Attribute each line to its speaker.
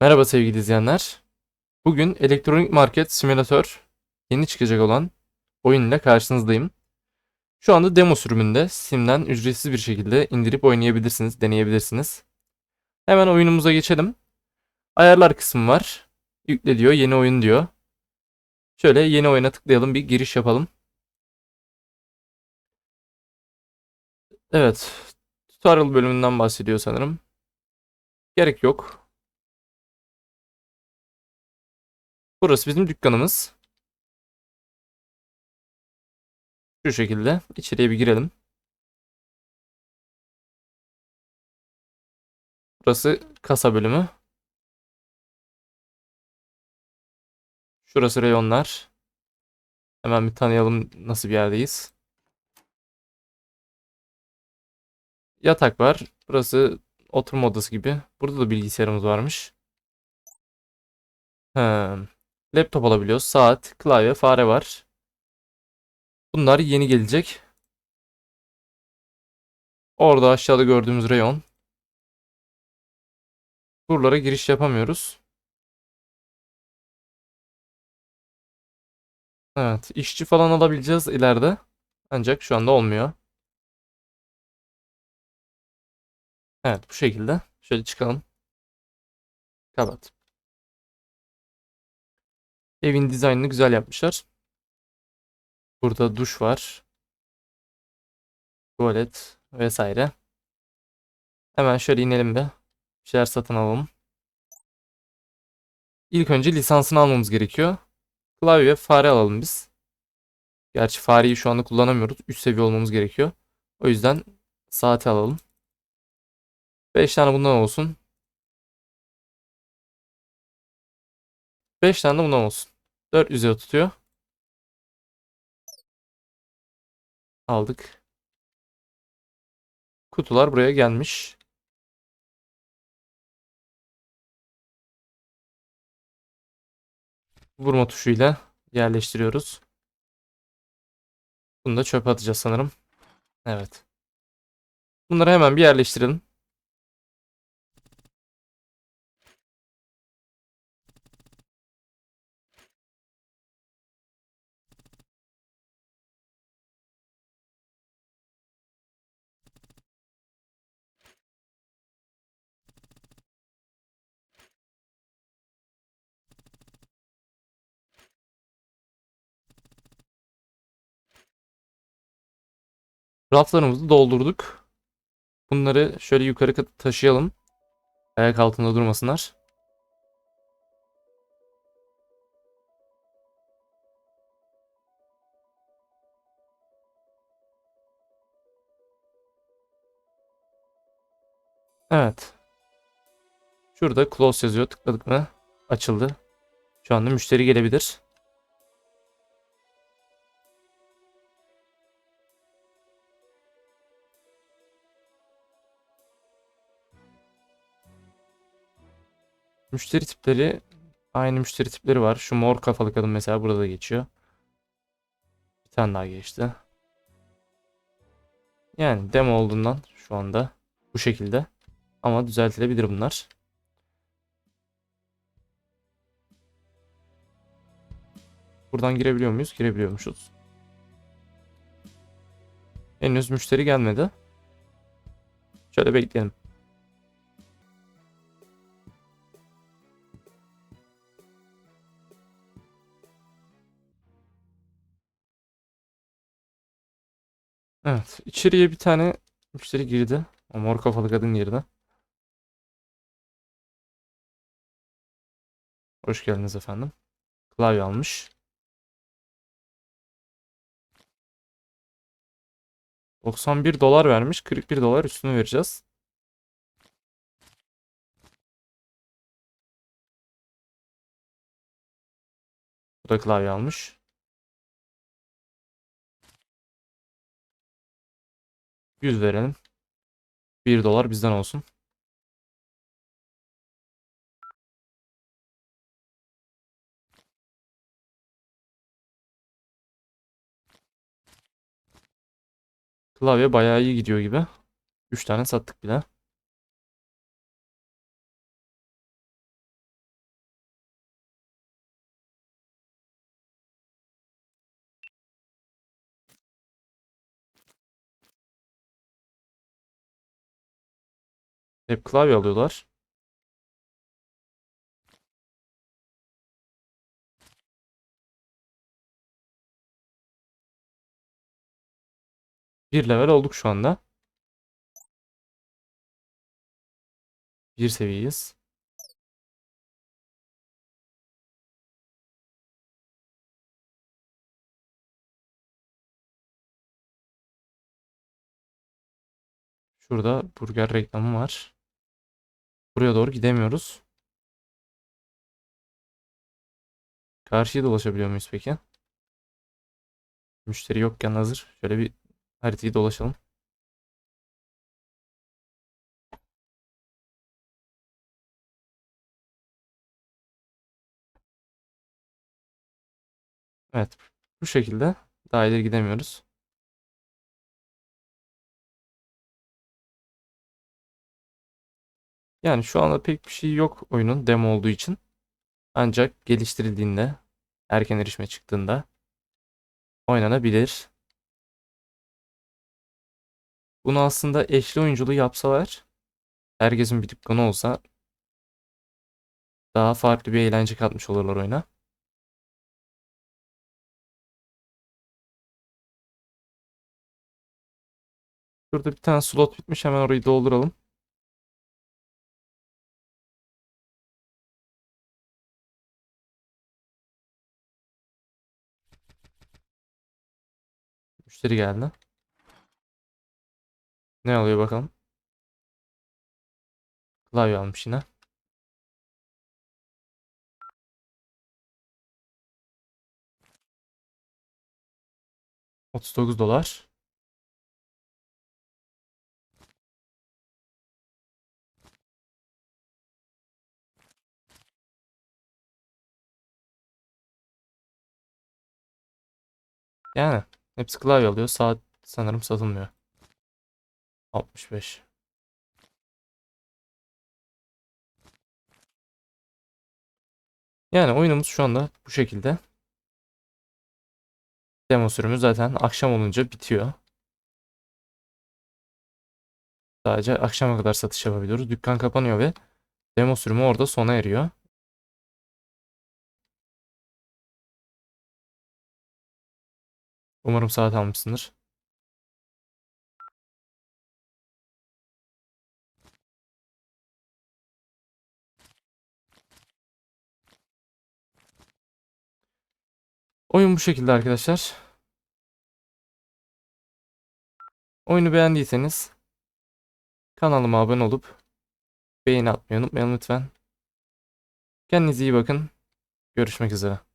Speaker 1: Merhaba sevgili izleyenler. Bugün Elektronik Market Simülatör yeni çıkacak olan oyun ile karşınızdayım. Şu anda demo sürümünde Steam'den ücretsiz bir şekilde indirip oynayabilirsiniz, deneyebilirsiniz. Hemen oyunumuza geçelim. Ayarlar kısmı var. Yükle diyor, yeni oyun diyor. Şöyle yeni oyuna tıklayalım, bir giriş yapalım. Evet, tutorial bölümünden bahsediyor sanırım. Gerek yok. Burası bizim dükkanımız. Şu şekilde içeriye bir girelim. Burası kasa bölümü. Şurası reyonlar. Hemen bir tanıyalım nasıl bir yerdeyiz. Yatak var. Burası oturma odası gibi. Burada da bilgisayarımız varmış. He. Laptop alabiliyoruz. Saat, klavye, fare var. Bunlar yeni gelecek. Orada aşağıda gördüğümüz reyon. Buralara giriş yapamıyoruz. Evet, işçi falan alabileceğiz ileride. Ancak şu anda olmuyor. Evet, bu şekilde. Şöyle çıkalım. Kapat. Evin dizaynını güzel yapmışlar. Burada duş var. Tuvalet vesaire. Hemen şöyle inelim bir. Bir şeyler satın alalım. İlk önce lisansını almamız gerekiyor. Klavye fare alalım biz. Gerçi fareyi şu anda kullanamıyoruz. Üst seviye olmamız gerekiyor. O yüzden saati alalım. 5 tane bundan olsun. 5 tane de bundan olsun. 400 lira tutuyor. Aldık. Kutular buraya gelmiş. Vurma tuşuyla yerleştiriyoruz. Bunu da çöpe atacağız sanırım. Evet. Bunları hemen bir yerleştirelim. Raflarımızı doldurduk. Bunları şöyle yukarı taşıyalım. Ayak altında durmasınlar. Evet. Şurada close yazıyor. Tıkladık mı? Açıldı. Şu anda müşteri gelebilir. Müşteri tipleri aynı müşteri tipleri var. Şu mor kafalı kadın mesela burada da geçiyor. Bir tane daha geçti. Yani demo olduğundan şu anda bu şekilde. Ama düzeltilebilir bunlar. Buradan girebiliyor muyuz? Girebiliyormuşuz. Henüz müşteri gelmedi. Şöyle bekleyelim. Evet. içeriye bir tane müşteri girdi. O mor kafalı kadın girdi. Hoş geldiniz efendim. Klavye almış. 91 dolar vermiş. 41 dolar üstünü vereceğiz. Bu da klavye almış. 100 verelim. 1 dolar bizden olsun. Klavye bayağı iyi gidiyor gibi. 3 tane sattık bile. Hep klavye alıyorlar. Bir level olduk şu anda. Bir seviyeyiz. Şurada burger reklamı var. Buraya doğru gidemiyoruz. Karşıya dolaşabiliyor muyuz peki? Müşteri yokken hazır. Şöyle bir haritayı dolaşalım. Evet. Bu şekilde daha ileri gidemiyoruz. Yani şu anda pek bir şey yok oyunun demo olduğu için. Ancak geliştirildiğinde, erken erişime çıktığında oynanabilir. Bunu aslında eşli oyunculuğu yapsalar, herkesin bir dükkanı olsa daha farklı bir eğlence katmış olurlar oyuna. Şurada bir tane slot bitmiş. Hemen orayı dolduralım. Müşteri geldi. Ne alıyor bakalım. Klavye almış yine. Otuz dokuz dolar. Yani hepsi klavye alıyor. Saat sanırım satılmıyor. 65. Yani oyunumuz şu anda bu şekilde. Demo sürümü zaten akşam olunca bitiyor. Sadece akşama kadar satış yapabiliyoruz. Dükkan kapanıyor ve demo sürümü orada sona eriyor. Umarım saat almışsındır. Oyun bu şekilde arkadaşlar. Oyunu beğendiyseniz kanalıma abone olup beğeni atmayı unutmayın lütfen. Kendinize iyi bakın. Görüşmek üzere.